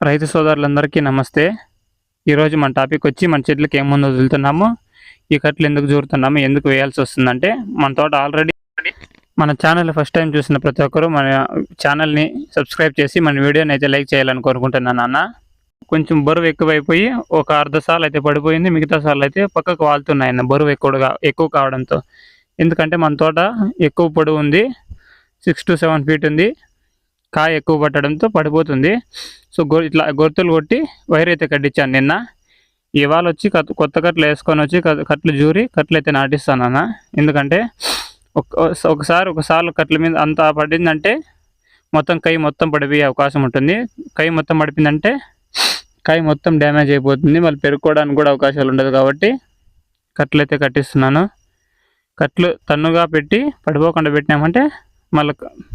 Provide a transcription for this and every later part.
రైతు సోదరులందరికీ నమస్తే. ఈరోజు మన టాపిక్ వచ్చి మన చెట్లకి ఏం ముందు వదులుతున్నాము. ఈ కట్లు ఎందుకు చూరుతున్నాము ఎందుకు వేయాల్సి వస్తుందంటే మన తోట ఆల్రెడీ మన ఛానల్ ఫస్ట్ టైం చూసిన ప్రతి ఒక్కరూ మన ఛానల్ని సబ్స్క్రైబ్ చేసి మన వీడియోని అయితే లైక్ చేయాలని కోరుకుంటున్నాను అన్న కొంచెం బరువు ఎక్కువైపోయి ఒక అర్ధ సార్లు అయితే పడిపోయింది మిగతా సార్లు అయితే పక్కకు వాళ్తున్నాయన్న బరువు ఎక్కువగా ఎక్కువ కావడంతో. ఎందుకంటే మన తోట ఎక్కువ పొడవు ఉంది సిక్స్ టు సెవెన్ ఫీట్ ఉంది. కాయ ఎక్కువ పట్టడంతో పడిపోతుంది. సో గొ ఇట్లా గొర్తులు కొట్టి వైర్ అయితే కట్టించాను నిన్న. ఇవాళ వచ్చి కత్- కొత్త కట్లు వేసుకొని వచ్చి కట్లు జూరి కట్లు అయితే నాటిస్తాను అన్న ఎందుకంటే ఒక- ఒకసారి ఒకసారి కట్ల మీద అంత పడిందంటే మొత్తం కై మొత్తం పడిపోయే అవకాశం ఉంటుంది. కై మొత్తం పడిపోయిందంటే కాయ మొత్తం డ్యామేజ్ అయిపోతుంది. మళ్ళీ పెరుక్కోవడానికి కూడా అవకాశాలు ఉండదు కాబట్టి కట్లు అయితే కట్టిస్తున్నాను. కట్లు తన్నుగా పెట్టి పడిపోకుండా పెట్టినామంటే మళ్ళీ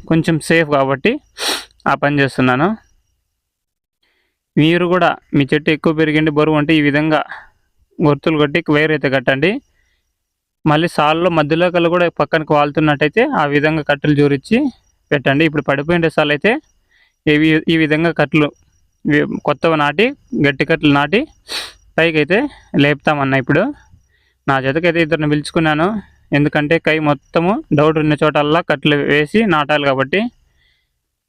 కొంచెం సేఫ్ కాబట్టి ఆ పని చేస్తున్నాను. మీరు కూడా మీ చెట్టు ఎక్కువ పెరిగింది బరువు అంటే ఈ విధంగా గుర్తులు కొట్టి వైర్ అయితే కట్టండి. మళ్ళీ సాల్లో మధ్యలో కల్లా కూడా పక్కనకి వాళ్తున్నట్టయితే ఆ విధంగా కట్టెలు జోరించి పెట్టండి. ఇప్పుడు పడిపోయిన సాల్ అయితే ఇవి ఈ విధంగా కట్టలు కొత్తవి నాటి గట్టి కట్టలు నాటి పైకి అయితే లేపుతామన్నా ఇప్పుడు. నా చేతకైతే ఇద్దరిని పిలుచుకున్నాను. ఎందుకంటే కై మొత్తము డౌట్ ఉన్న చోటల్లా కట్లు వేసి నాటాలి కాబట్టి.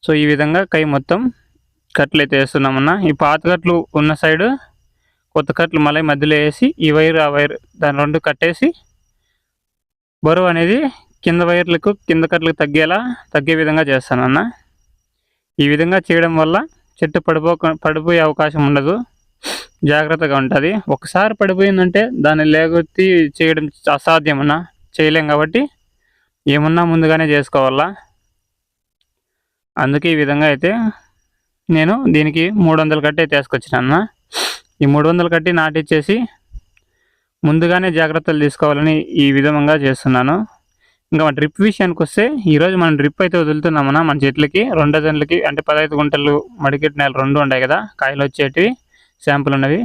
సో ఈ విధంగా కై మొత్తం కట్లు అయితే వేస్తున్నామన్న. ఈ పాత కట్లు ఉన్న సైడు కొత్త కట్లు మళ్ళీ మధ్యలో వేసి ఈ వైర్ ఆ వైర్ దాని రెండు కట్టేసి బరువు అనేది కింద వైర్లకు కింద కట్లకు తగ్గేలా తగ్గే విధంగా చేస్తానన్న. ఈ విధంగా చేయడం వల్ల చెట్టు పడిపోక పడిపోయే అవకాశం ఉండదు. జాగ్రత్తగా ఉంటుంది. ఒకసారి పడిపోయిందంటే దాన్ని లేగొత్తి చేయడం అసాధ్యమన్నా. చేయలేం కాబట్టి ఏమున్నా ముందుగానే చేసుకోవాలా? అందుకే ఈ విధంగా అయితే నేను దీనికి మూడు వందలు కట్టి అయితే వేసుకొచ్చినాను ఈ మూడు వందలు కట్టి నాటిచ్చేసి ముందుగానే జాగ్రత్తలు తీసుకోవాలని ఈ విధంగా చేస్తున్నాను. ఇంకా మన డ్రిప్ విషయానికి వస్తే ఈరోజు మనం డ్రిప్ అయితే వదులుతున్నామన్నా. మన చెట్లకి రెండు డజన్లకి అంటే పదహైదు గుంటలు మడికెట్ నెల రెండు ఉన్నాయి కదా కాయలు వచ్చేటివి శాంపుల్ ఉన్నవి.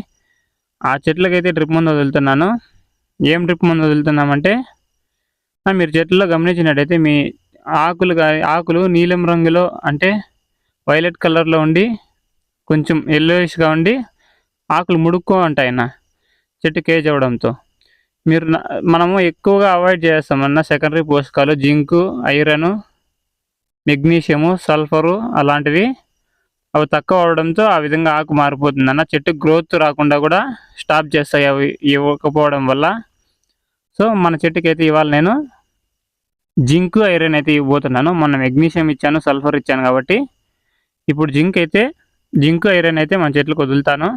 ఆ చెట్లకి అయితే డ్రిప్ ముందు వదులుతున్నాను. ఏం డ్రిప్ ముందు వదులుతున్నామంటే మీరు చెట్లలో గమనించినట్టయితే మీ ఆకులు ఆకులు నీలం రంగులో అంటే వైలెట్ కలర్లో ఉండి కొంచెం ఎల్లోయిష్గా ఉండి ఆకులు ముడుక్కో ఉంటాయి అన్న చెట్టు కేజ్ అవ్వడంతో. మీరు మనము ఎక్కువగా అవాయిడ్ చేస్తామన్న సెకండరీ పోషకాలు జింకు ఐరన్ మెగ్నీషియము సల్ఫరు అలాంటివి అవి తక్కువ అవడంతో ఆ విధంగా ఆకు మారిపోతుందన్న చెట్టు గ్రోత్ రాకుండా కూడా స్టాప్ చేస్తాయి అవి ఇవ్వకపోవడం వల్ల. సో మన చెట్టుకి అయితే ఇవాళ నేను జింక్ ఐరన్ అయితే ఇవ్వబోతున్నాను. మొన్న మెగ్నీషియం ఇచ్చాను సల్ఫర్ ఇచ్చాను కాబట్టి. ఇప్పుడు జింక్ అయితే జింక్ ఐరన్ అయితే మన చెట్లకు వదులుతాను.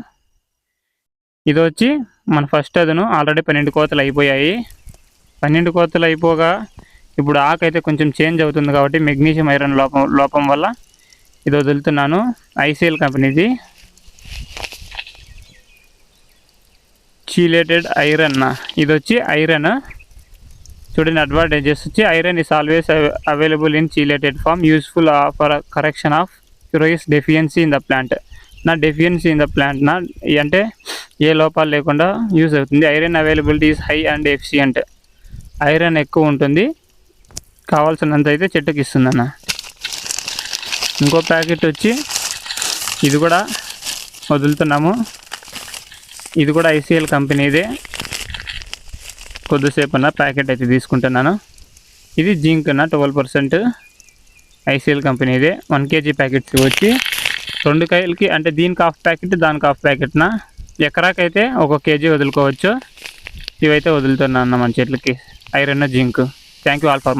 ఇది వచ్చి మన ఫస్ట్ అదను. ఆల్రెడీ పన్నెండు కోతలు అయిపోయాయి. పన్నెండు కోతలు అయిపోగా ఇప్పుడు ఆకు అయితే కొంచెం చేంజ్ అవుతుంది కాబట్టి మెగ్నీషియం ఐరన్ లోపం లోపం వల్ల ఇది వదులుతున్నాను. ఐసీఎల్ కంపెనీది. Chelated iron. ఇది వచ్చి ఐరన్. చూడండి అడ్వాంటేజెస్ వచ్చి iron is always available in chelated form useful for correction of curious deficiency in the plant నా డెఫియన్సీ ఇన్ ద ప్లాంట్ నా అంటే ఏ లోపాలు లేకుండా యూజ్ అవుతుంది. Iron availability is high and efficient iron ఎక్కువ ఉంటుంది. కావాల్సినంత అయితే చెట్టుకి ఇస్తుందన్న ఇంకో ప్యాకెట్ వచ్చి ఇది కూడా వదులుతున్నాము. ఇది కూడా ఐసీఎల్ కంపెనీదే. కొద్దిసేపు అన్న ప్యాకెట్ అయితే తీసుకుంటున్నాను. ఇది జింక్ అన్న ట్వెల్వ్ పర్సెంట్ ఐసీఎల్ కంపెనీదే వన్ కేజీ ప్యాకెట్స్ వచ్చి రెండు కాయలకి అంటే దీనికి హాఫ్ ప్యాకెట్ దానికి హాఫ్ ప్యాకెట్న ఎకరాకైతే ఒక కేజీ వదులుకోవచ్చు. ఇవైతే వదులుతున్నాను అన్న మన చెట్లకి. Iron zinc. Thank you all for